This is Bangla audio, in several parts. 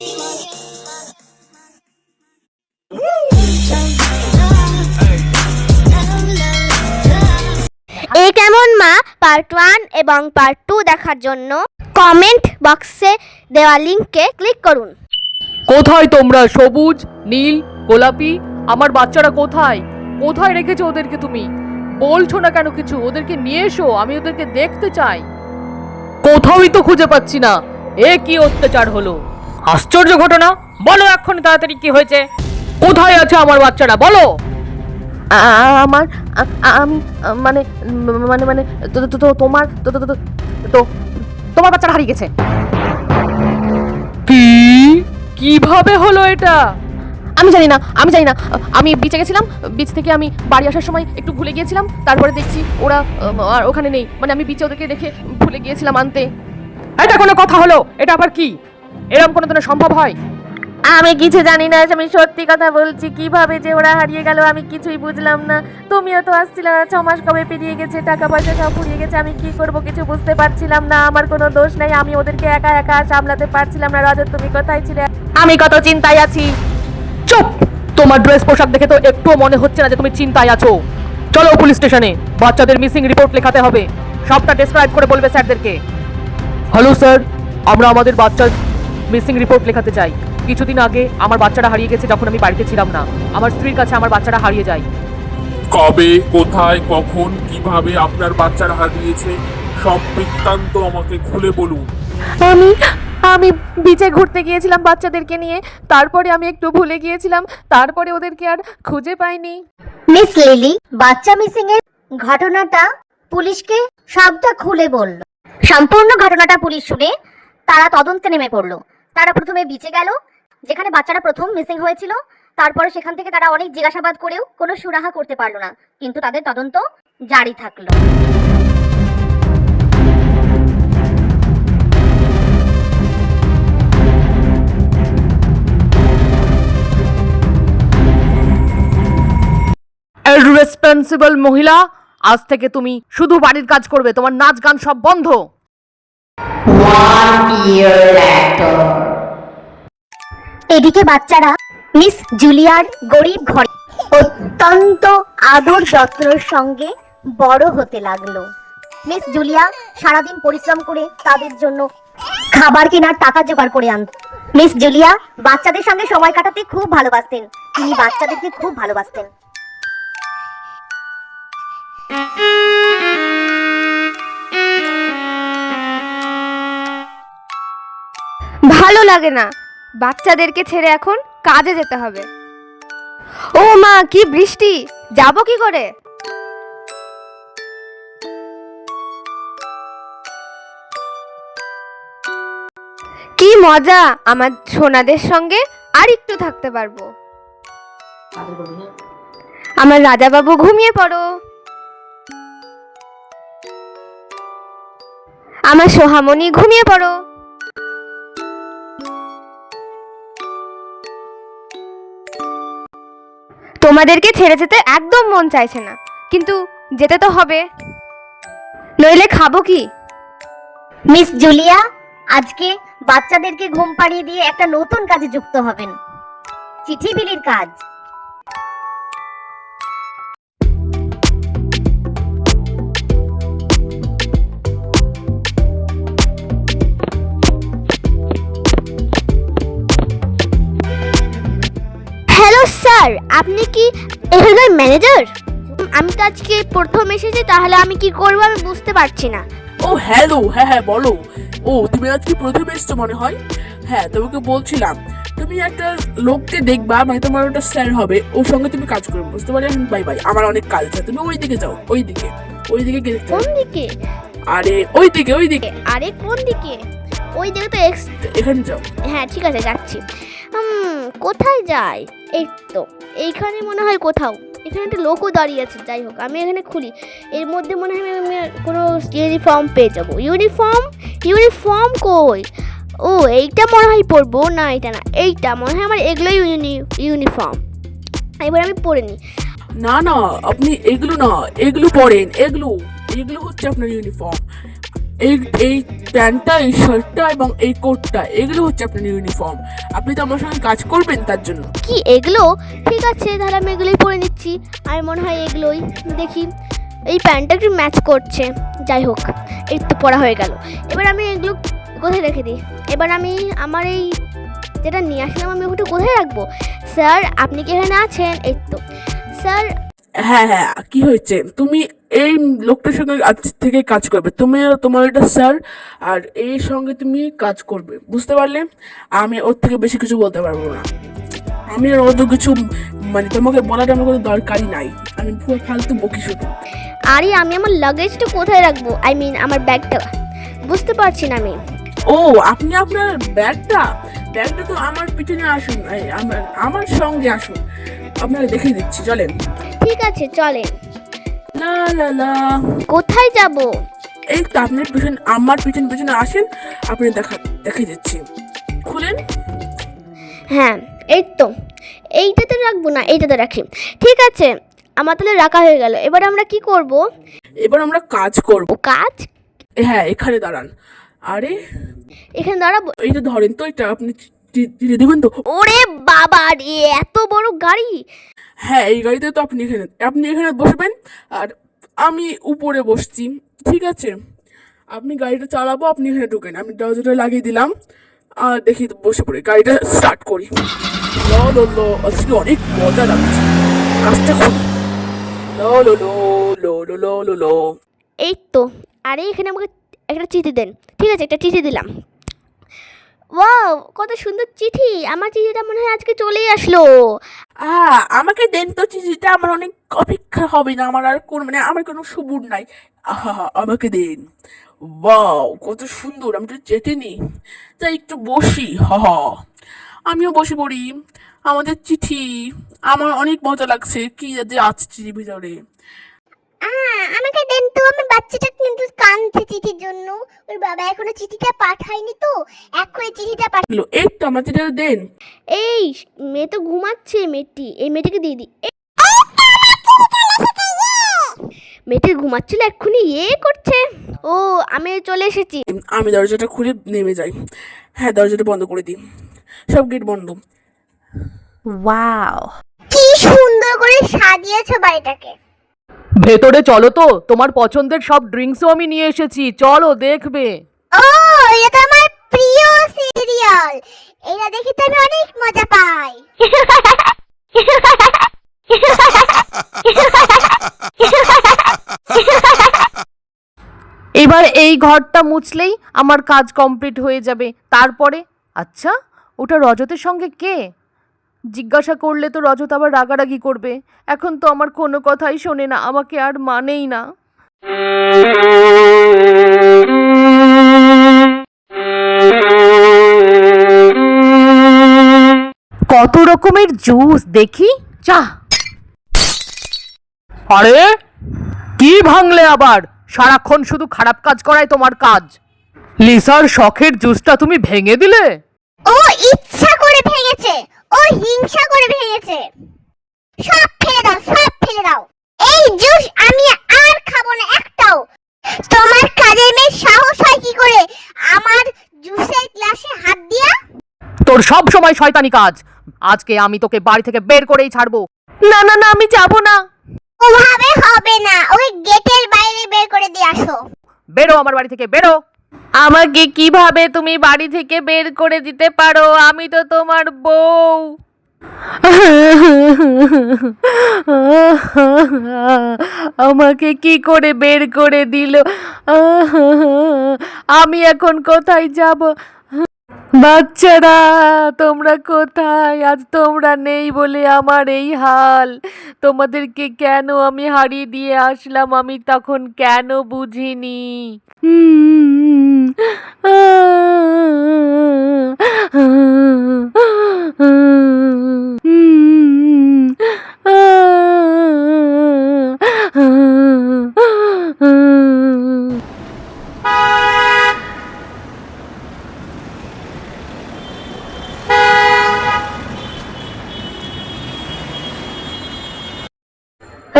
এই কেমন মা? পার্ট ওয়ান এবং পার্ট টু দেখার জন্য কমেন্ট বক্সে দেওয়া লিঙ্কে ক্লিক করুন। কোথায় তোমরা? সবুজ, নীল, গোলাপি? আমার বাচ্চারা কোথায়? কোথায় রেখেছো ওদেরকে তুমি? বলছো না কেন কিছু? ওদেরকে নিয়ে এসো, আমি ওদেরকে দেখতে চাই। কোথাওই তো খুঁজে পাচ্ছি না। এ কি অত্যাচার হলো? আশ্চর্য ঘটনা। বলো এখন তাড়াতাড়ি কি হয়েছে। কোথায় আছে আমার বাচ্চারা বলো। আমার আমি মানে মানে মানে তোমার তো তোমার বাচ্চারা হারিয়ে গেছে। কি? কীভাবে হলো এটা? আমি জানি না আমি জানি না। আমি বিচে গেছিলাম বিচ থেকে আমি বাড়ি আসার সময় একটু ভুলে গিয়েছিলাম তারপরে দেখছি ওরা আর ওখানে নেই। মানে আমি বিচে ওদেরকে রেখে ভুলে গিয়েছিলাম আনতে। এটা কোনো কথা হলো এটা আবার কি? এরকম কোনো দিনও সম্ভব হয়? আমি কিছু জানি না আমি সত্যি কথা বলছি কীভাবে যে ওরা হারিয়ে গেল আমি কিছুই বুঝলাম না। তুমিও তো আসছিলে ছ মাস কবে পেরিয়ে গেছে টাকা পয়সা সব ফুরিয়ে গেছে আমি কি করব কিছু বুঝতে পারছিলাম না আমার কোনো দোষ নাই আমি ওদেরকে একা একা সামলাতে পারছিলাম না। রজত তুমি কোথায় ছিলে? আমি কত চিন্তায় আছি। চুপ! তোমার ড্রেস পোশাক দেখে তো একটুও মনে হচ্ছে না যে তুমি চিন্তায় আছো। চলো পুলিশ স্টেশনে বাচ্চাদের মিসিং রিপোর্ট লেখাতে হবে। সবটা ডেসক্রাইব করে বলবে স্যারদেরকে। হ্যালো স্যার আমরা আমাদের বাচ্চার মিসিং রিপোর্ট লেখাতে চাই কিছুদিন আগে আমার বাচ্চাটা হারিয়ে গেছে যখন আমি বাড়িতে ছিলাম না। আমার স্ত্রীর কাছে আমার বাচ্চাটা হারিয়ে যায়। কবে কোথায় কখন কীভাবে আপনার বাচ্চারা হারিয়েছে সব বৃত্তান্ত আমাকে খুলে বলুন। আমি আমি বিচে ঘুরতে গিয়েছিলাম বাচ্চাদেরকে নিয়ে। তারপরে আমি একটু ভুলে গিয়েছিলাম। তারপরে ওদেরকে আর খুঁজে পাইনি। মিস লিলি বাচ্চা মিসিং এর ঘটনাটা পুলিশকে সবটা খুলে বলল। সম্পূর্ণ ঘটনাটা পুলিশ শুনে তারা তদন্তে নেমে পড়ল। তারা প্রথমে বিচে গেল যেখানে বাচ্চারা প্রথম মিসিং হয়েছিল তারপরে সেখান থেকে তারা অনেক জিজ্ঞাসাবাদ করেও কোনো সুরাহা করতে পারল না কিন্তু তাদের তদন্ত জারি থাকল। রেসপন্সিবল মহিলা আজ থেকে তুমি শুধু বাড়ির কাজ করবে তোমার নাচ গান সব বন্ধ। এদিকে বাচ্চারা মিস জুলিয়ার গরিব ঘরে অত্যন্ত আদর যত্নের সঙ্গে বড় হতে লাগল। মিস জুলিয়া সারাদিন পরিশ্রম করে তাদের জন্য খাবার কেনার টাকা জোগাড় করে আনত। মিস জুলিয়া বাচ্চাদের সঙ্গে সময় কাটাতে খুব ভালোবাসতেন। তিনি বাচ্চাদেরকে খুব ভালোবাসতেন। ভালো লাগে না। বাচ্চাদেরকে ছেড়ে এখন কাজে যেতে হবে। ও মা, কি বৃষ্টি? যাব কি করে? কি মজা! আমার সোনাদের সঙ্গে আর একটু থাকতে পারব। আমার রাজাবাবু ঘুমিয়ে পড়ো। আমার সোহামণি ঘুমিয়ে পড়ো। তোমাদেরকে ছেড়ে যেতে একদম মন চাইছে না। কিন্তু যেতে তো হবে। নইলে খাব কি? মিস জুলিয়া, আজকে বাচ্চাদেরকে ঘুম পাড়িয়ে দিয়ে একটা নতুন কাজে যুক্ত হবেন। চিঠি বিলির কাজ। এখানকার ম্যানেজার আমি তো আজকে প্রথম এসেছি তাহলে আমি কি করব আমি বুঝতে পারছি না। ও হ্যালো হ্যাঁ হ্যাঁ বলো। ও তুমি আজকে প্রথম এসছো মনে হয়? হ্যাঁ তোমাকে বলছিলাম। তুমি একটা লোককে দেখবা মানে তোমার ওটা স্যার হবে ওর সঙ্গে তুমি কাজ করবে বুঝতে পারলে? বাই বাই আমার অনেক কাজ আছে তুমি ওই দিকে যাও ওই দিকে ওই দিকে গিয়ে কোন দিকে? আরে ওই দিকে ওই দিকে। আরে কোন দিকে? ওই দিকে তো এখানে যাও। হ্যাঁ ঠিক আছে যাচ্ছি। কোথায় যাই এই তো, এইখানে মনে হয় কোথাও। এখানে একটা লোকও দাঁড়িয়ে আছে, যাই হোক, আমি এখানে খুলি। এর মধ্যে মনে হয় আমি কোনো ইউনিফর্ম পেয়ে যাব। ইউনিফর্ম? ইউনিফর্ম কই? ও, এইটা মনে হয় পরবো। না এটা না, এইটা মনে হয় আমার এগুলোই ইউনি, ইউনিফর্ম। এবার আমি পরে নিই। না না, আপনি এগুলো না, এগুলো পরেন। এগুলো এগুলো হচ্ছে আপনার ইউনিফর্ম। এই এই প্যান্টটা, এই শার্টটা এবং এই কোটটা, এগুলো হচ্ছে আপনার ইউনিফর্ম আপনি তো আমার সঙ্গে কাজ করবেন তার জন্য। কি, এগুলো? ঠিক আছে, তাহলে আমি এগুলোই পরে নিচ্ছি। আর মনে হয় এগুলোই। দেখি, এই প্যান্টটা একটু ম্যাচ করছে। যাই হোক, এই তো পরা হয়ে গেল। এবার আমি এগুলো কোথায় রেখে দিই? এবার আমি আমার এই যেটা নিয়ে আসলাম, আমি ওটা কোথায় রাখব? স্যার, আপনি কি এখানে আছেন? এই তো। স্যার হ্যাঁ হ্যাঁ কি হয়েছে? তুমি এই লোকটার সঙ্গে আজ থেকে কাজ করবে। তুমি তোমার এটা স্যার আর এর সঙ্গে তুমি কাজ করবে। বুঝতে পারলে? আমি ওর থেকে বেশি কিছু বলতে পারব না। আমি আর অত কিছু মানে তোমাকে বলাটা আমার কোনো দরকারই নাই। আমি পুরো ফালতু বকি শুধু। আরে আমি আমার লাগেজটা কোথায় রাখব? আই মিন আমার ব্যাগটা বুঝতে পারছি না আমি। ও আপনি আপনার ব্যাগটা ব্যাগটা তো আমার পিছনে আসুন। আমার আমার সঙ্গে আসুন। আপনাকে দেখিয়ে দিচ্ছি চলেন। ঠিক আছে চলেন। না না না। কোথায় যাব? এই তো আপনার পিছন আমার পিছন পিছনে আসেন আপনি দেখা দেখিয়ে দিচ্ছি। খুলেন। হ্যাঁ এই তো। এইটাতে রাখব না এইটাতে রাখি। ঠিক আছে আমার তাহলে রাখা হয়ে গেল। এবার আমরা কি করব? এবার আমরা কাজ করব। কাজ? হ্যাঁ এখানে দাঁড়ান। আরে এখানে দাঁড়াবো? এই তো ধরেন তো এটা আপনি দেবেন তো? ওরে বাবা রে এত বড় গাড়ি। হ্যাঁ এই গাড়িতে তো আপনি এখানে আপনি এখানে বসবেন আর আমি উপরে বসছি ঠিক আছে? আপনি গাড়িটা চালাবো আপনি এখানে ঢুকেন। আমি দরজাটা লাগিয়ে দিলাম আর দেখি বসে পড়ি। গাড়িটা স্টার্ট করি। ল আজকে অনেক মজা লাগছে। কাজটা করি ল লো লো লো লো লো লো লো। এই তো আরে এখানে আমাকে একটা চিঠি দেন। ঠিক আছে একটা চিঠি দিলাম। ওয়াও কত সুন্দর চিঠি। আমার চিঠিটা মনে হয় আজকে চলেই আসলো। আহ, আমাকে দেন তো চিঠিটা, আমার অনেক অপেক্ষা হবে না, আমার আর কোন মানে আমার কোনো সবুর নাই। আহা, আমাকে দেন। ওয়াও কত সুন্দর, আমি তো চেটে নি তাই একটু বসি হ। আমিও বসে পড়ি। আমাদের চিঠি, আমার অনেক মজা লাগছে, কি যে আছে চিঠির ভিতরে। আমাকে দেন তো আমার বাচ্চাটা কিন্তু কাঁদছে চিঠির জন্য। ওর বাবা এখনও চিঠিটা পাঠায়নি তো এক্ষুনি চিঠিটা পাঠাই এলো, এই তো আমার চিঠিটা দেন। এই মেয়ে তো ঘুমাচ্ছে মেয়েটি। এই মেয়েটিকে দিয়ে দিই মেয়েটি ঘুমাচ্ছিল এক্ষুনি ইয়ে করছে। ও আমি চলে এসেছি। আমি দরজাটা খুলে নেমে যাই। হ্যাঁ দরজাটা বন্ধ করে দিই। সব গেট বন্ধ। ওয়াও। কি সুন্দর করে সাজিয়েছো বাড়িটাকে। ভেতরে চলো তো তোমার পছন্দের সব ড্রিঙ্কসও আমি নিয়ে এসেছি চলো দেখবে। ও এটা তো আমার প্রিয় সিরিয়াল এটা দেখে তো আমি অনেক মজা পাই। এবার এই ঘরটা মুছলেই আমার কাজ কমপ্লিট হয়ে যাবে। তারপরে আচ্ছা ওটা রজতের সঙ্গে কে? জিজ্ঞাসা করলে তো রজত আবার রাগারাগি করবে। এখন তো আমার কোনো কথাই শোনে না আমাকে আর মানেই না। কত রকমের জুস দেখি চা আরে কি ভাঙলে আবার? সারাক্ষণ শুধু খারাপ কাজ করাই তোমার কাজ। লিসার শখের জুসটা তুমি ভেঙে দিলে? ও ইচ্ছা ও হিংসা করে ভেঙেছে। সব ফেলে দাও সব ফেলে দাও। এই জুস আমি আর খাব না একটাও। তোমার কাজের মেয়ে সাহস হয় কি করে? আমার জুসের গ্লাসে হাত দিয়া? তোর সব সময় শয়তানি কাজ। আজকে আমি তোকে বাড়ি থেকে বের করেই ছাড়বো। না না না আমি যাব না। ওভাবে হবে না ওই গেটের বাইরে বের করে দিয়ে আসো। বেরো আমার বাড়ি থেকে বেরো। আমাকে কীভাবে তুমি বাড়ি থেকে বের করে দিতে পারো? আমি তো তোমার বউ। আমাকে কি করে বের করে দিল? আমি এখন কোথায় যাব? বাচ্চারা, তোমরা কোথায়? আজ তোমরা নেই বলে আমার এই হাল। তোমাদেরকে কেন আমি হারিয়ে দিয়ে আসলাম আমি তখন কেন বুঝিনি?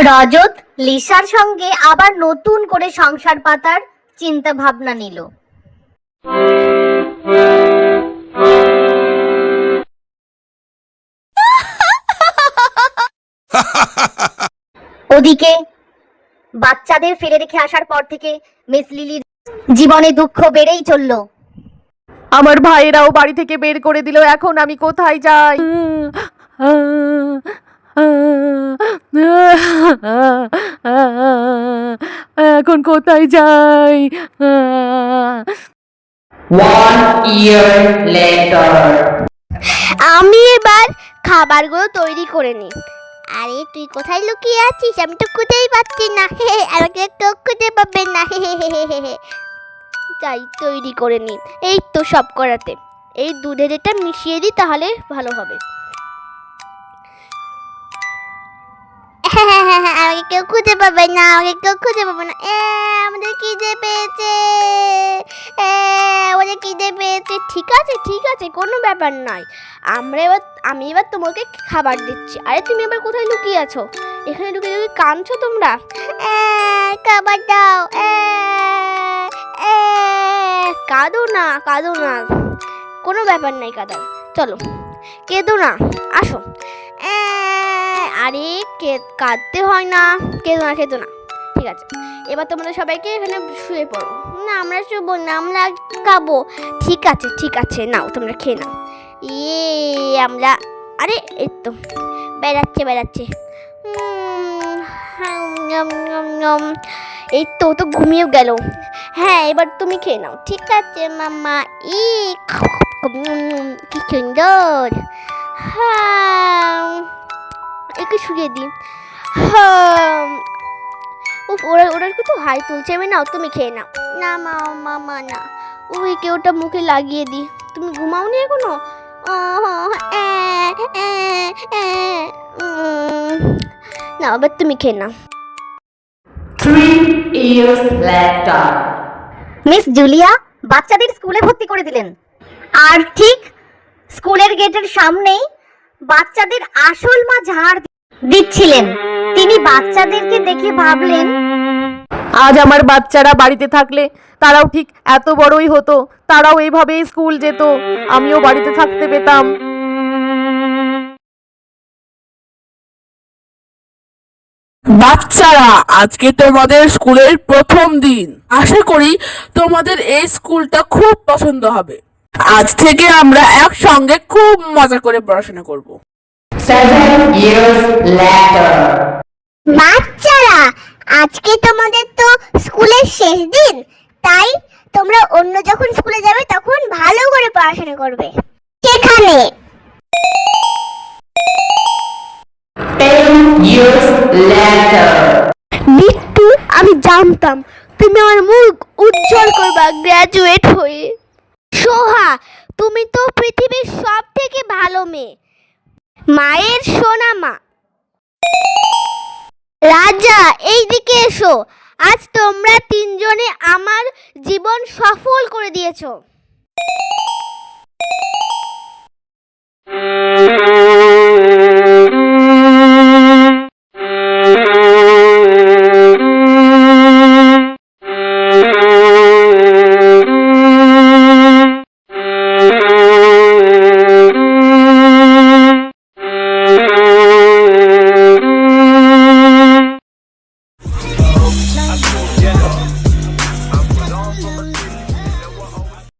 রজত লিসার সঙ্গে আবার নতুন করে সংসার পাতার চিন্তা ভাবনা নিল। ওদিকে বাচ্চাদের ফেলে রেখে আসার পর থেকে মিস লিলির জীবনে দুঃখ বেড়েই চলল। আমার ভাইয়েরাও বাড়ি থেকে বের করে দিল এখন আমি কোথায় যাই? এখন কোথায় যাই? One year later. আমি এবার খাবারগুলো তৈরি করে নিই। আরে তুই কোথায় লুকিয়ে আছিস? আমি তো খুঁজেই পাচ্ছি না। হে হে, আমাকে তো খুঁজে পাবে না। হে হে হে হে হে হে। যাই তৈরি করে নিই। এই তো সব করাতে। এই দুধের এটা মিশিয়ে দিই তাহলে ভালো হবে। আমাকে কেউ খুঁজে পাবে না, আমাকে কেউ খুঁজে পাবে না। এ, আমাদের খিদে পেয়েছে। আমাদের খিদে পেয়েছে। ঠিক আছে ঠিক আছে, কোনো ব্যাপার নয়। আমরা এবার, আমি এবার তোমাকে খাবার দিচ্ছি। আরে, তুমি এবার কোথায় লুকিয়ে আছো? এখানে লুকিয়ে লুকিয়ে কাঁদছো তোমরা? খাবার দাও। কাঁদো না কাঁদো না। কোনো ব্যাপার নাই কাদার চলো, কেঁদো না। আসো। আরে কাঁদতে হয় না, কেঁদো না কেঁদো না। ঠিক আছে, এবার তোমরা সবাইকে এখানে শুয়ে পড়ো। না, আমরা শুবো না, আমরা খাব। ঠিক আছে ঠিক আছে, নাও, তোমরা খেয়ে নাও। ইয়ে আমরা, আরে, এই তো, বেড়াচ্ছে বেড়াচ্ছে। এই তো তো ঘুমিয়েও গেল। হ্যাঁ এবার তুমি খেয়ে নাও। ঠিক আছে, মাম্মা। ই কি সুন্দর। হ্যাঁ একটু শুয়ে দিই। উফ ওরা ওরা কিন্তু হাই তুলছে। আমি নাও তুমি খেয়ে নাও। না মা মামা না। ওই কেউটা মুখে লাগিয়ে দিই। তুমি ঘুমাওনি এখনও? ও এ, এ, এ, না এবার তুমি খেয়ে নাও. মিস জুলিয়া বাচ্চাদের স্কুলে ভর্তি করে দিলেন। আর ঠিক স্কুলের গেটের সামনেই বাচ্চাদের আসল মা ঝাড় দিচ্ছিলেন। তিনি বাচ্চাদেরকে দেখে ভাবলেন আজ আমার বাচ্চারা বাড়িতে থাকলে তারাও ঠিক এত বড়ই হতো তারাও এইভাবেই স্কুল যেত আমিও বাড়িতে থাকতে পেতাম। বাচ্চারা আজকে তোমাদের স্কুলের প্রথম দিন। আশা করি তোমাদের এই স্কুলটা খুব পছন্দ হবে। আজ থেকে আমরা একসঙ্গে খুব মজা করে পড়াশোনা করব। Seven years later. বাচ্চারা আজকে তোমাদের তো স্কুলের শেষ দিন তাই তোমরা অন্য যখন স্কুলে যাবে তখন ভালো করে পড়াশোনা করবে সেখানে Ten years later. বিট্টু আমি জানতাম তুমি আমার মুখ উজ্জ্বল করবা গ্র্যাজুয়েট হয়ে সোহা তুমি তো পৃথিবীর সব থেকে ভালো মেয়ে মায়ের সোনা মা। রাজা এইদিকে এসো। আজ তোমরা তিনজনে আমার জীবন সফল করে দিয়েছ।